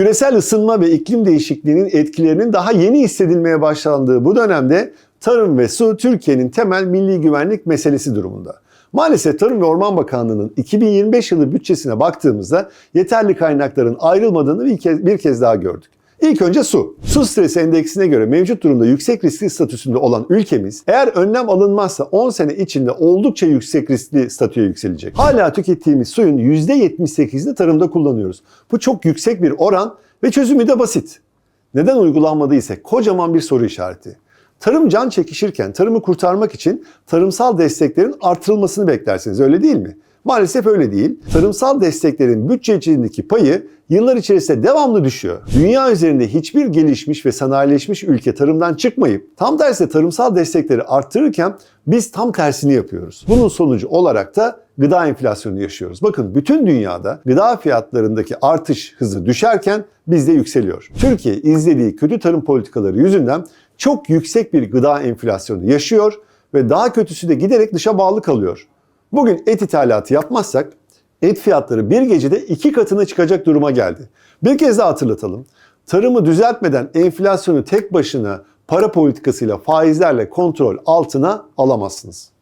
Küresel ısınma ve iklim değişikliğinin etkilerinin daha yeni hissedilmeye başlandığı bu dönemde tarım ve su Türkiye'nin temel milli güvenlik meselesi durumunda. Maalesef Tarım ve Orman Bakanlığı'nın 2025 yılı bütçesine baktığımızda yeterli kaynakların ayrılmadığını bir kez, bir kez daha gördük. İlk önce su. Su stresi endeksine göre mevcut durumda yüksek riskli statüsünde olan ülkemiz eğer önlem alınmazsa 10 sene içinde oldukça yüksek riskli statüye yükselecek. Hala tükettiğimiz suyun %78'ini tarımda kullanıyoruz. Bu çok yüksek bir oran ve çözümü de basit. Neden uygulanmadı ise kocaman bir soru işareti. Tarım can çekişirken tarımı kurtarmak için tarımsal desteklerin artırılmasını beklersiniz öyle değil mi? Maalesef öyle değil. Tarımsal desteklerin bütçe içindeki payı yıllar içerisinde devamlı düşüyor. Dünya üzerinde hiçbir gelişmiş ve sanayileşmiş ülke tarımdan çıkmayıp tam tersi tarımsal destekleri arttırırken biz tam tersini yapıyoruz. Bunun sonucu olarak da gıda enflasyonu yaşıyoruz. Bakın bütün dünyada gıda fiyatlarındaki artış hızı düşerken bizde yükseliyor. Türkiye izlediği kötü tarım politikaları yüzünden çok yüksek bir gıda enflasyonu yaşıyor ve daha kötüsü de giderek dışa bağlı kalıyor. Bugün et ithalatı yapmazsak et fiyatları bir gecede iki katına çıkacak duruma geldi. Bir kez daha hatırlatalım. Tarımı düzeltmeden enflasyonu tek başına para politikasıyla faizlerle kontrol altına alamazsınız.